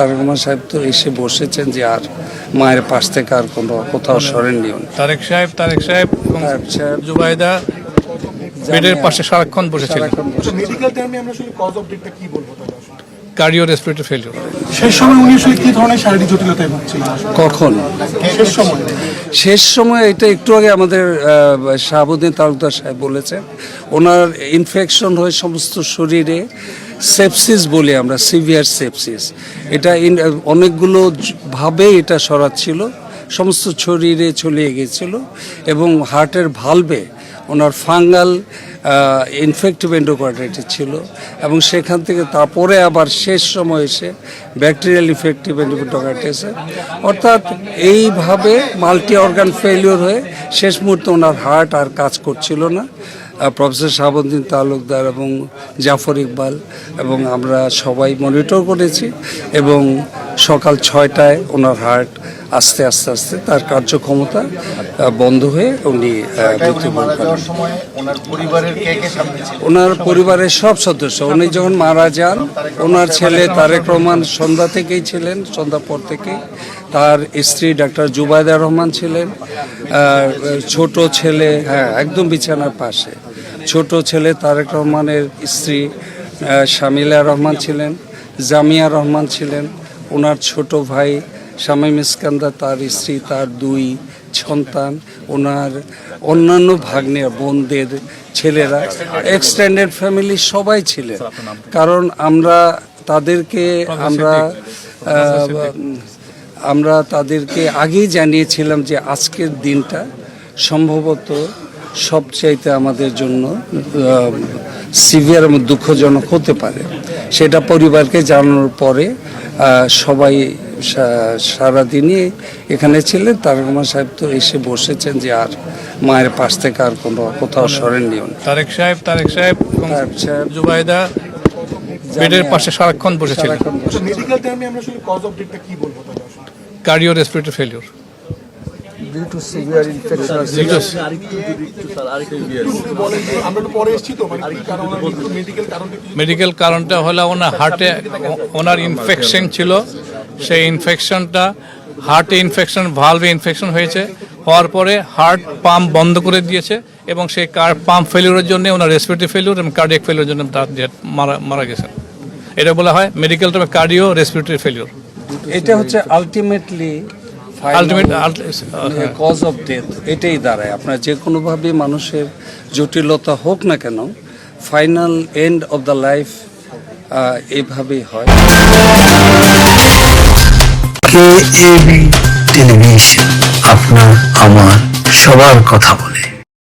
তারেক রহমান সাহেব তো এসে বসেছেন যে আর মায়ের পাশ থেকে আর কোনো কোথাও সরেন উনি। তারেক সাহেব তারেক সাহেব তারেক সাহেব, জুবাইদা বেডের পাশে সারাক্ষণ বসেছিলেন মেডিকেল টার্মে আমরা আসলে কজ অফ ডেটটা কি বলব তাহলে? কার্ডিও রেসপিরেটরি ফেলিওর শেষ সময় উনি আসলে কি ধরনের শারীরিক জটিলতায় ভুগছিলেন কখন? শেষ সময়। শেষ সময় এটা একটু আগে আমাদের শাহাবুদ্দিন তালুকদার সাহেব বলেছেন ওনার ইনফেকশন হয়ে সমস্ত শরীরে সেপসিস বলি আমরা সিভিয়ার সেপসিস এটা অনেকগুলো ভাবে এটা সরাচ্ছিল সমস্ত শরীরে ছড়িয়ে গিয়েছিল এবং হার্টের ভালভে ওনার ফাঙ্গাল ইনফেক্টিভ এন্ডোকার্ডাইটিস ছিল এবং সেখান থেকে তারপরে আবার শেষ সময় এসে ব্যাকটেরিয়াল ইনফেক্টিভ এন্ডোকার্ডাইটিসে অর্থাৎ এইভাবে মাল্টি অর্গান ফেলিওর হয়ে শেষ মুহূর্তে ওনার হার্ট আর কাজ করছিল না। প্রফেসর শাহাবুদ্দিন তালুকদার এবং জাফর ইকবাল এবং আমরা সবাই মনিটর করেছি এবং সকাল ছয়টায় ওনার হার্ট আস্তে আস্তে আস্তে তার কার্যক্ষমতা বন্ধ হয়ে উনি মৃত্যুবরণ করেন। সময় ওনার পরিবারের সব সদস্য। উনি যখন মারা যান ওনার ছেলে তারেক রহমান সন্ধ্যা থেকেই ছিলেন সন্ধ্যা পর থেকেই। তার স্ত্রী ডাক্তার জুবায়দা রহমান ছিলেন ছোট ছেলে হ্যাঁ একদম বিছানার পাশে। ছোট ছেলে তারেক রহমানের স্ত্রী শামিলা রহমান ছিলেন জামিয়া রহমান ছিলেন ওনার ছোট ভাই শামীম ইস্কান্দার, তার স্ত্রী, তার দুই সন্তান, ওনার অন্যান্য ভাগ্নে, বোনদের ছেলেরা এক্সটেন্ডেড ফ্যামিলি সবাই ছিলেন। কারণ আমরা তাদেরকে আমরা আমরা তাদেরকে আগেই জানিয়েছিলাম যে আজকের দিনটা সম্ভবত সবচাইতে আমাদের জন্য সিভিয়ার এবং দুঃখজনক হতে পারে। সেটা পরিবারকে জানানোর পরে সবাই সারাদিনই এখানে ছিলেন। তারেক রহমান সাহেব তো এসে বসেছেন যে আর মায়ের পাশ থেকে আর কোনো কোথাও সরেননি। তারেক সাহেব তারেক সাহেব তারেক সাহেব, জুবাইদা বেডের পাশে সারাক্ষণ বসেছিলেন। মেডিকেল টার্মে আমরা আসলে কজ অফ ডেটটা কি বলব তাহলে? কার্ডিও রেসপিরেটরি ফেলিওর তো মানে কি কারণ মেডিকেল কারণটা কি মেডিকেল কারণটা হলো ওনার হার্টে ওনার ইনফেকশন ছিল সেই ইনফেকশনটা হার্টে ইনফেকশন ভালভে ইনফেকশন হয়েছে হওয়ার পরে হার্ট পাম্প বন্ধ করে দিয়েছে এবং সেই কার পাম্প ফেলিওরের জন্য ওনার রেসপিরেটরি ফেলিওর এবং কার্ডিয়াক ফেলিওর জন্য তার মারা মারা গেছেন এটা বলা হয় মেডিকেল টার্মে কার্ডিও রেসপিরেটরি ফেলিওর এটা হচ্ছে ultimately ultimate cause of death এটাই দাঁড়ায়। আপনার যে কোনোভাবে মানুষের জটিলতা হোক না কেন final end of the life এভাবেই হয়। কে টেলিভিশন আপনার আমার সবার কথা বলে।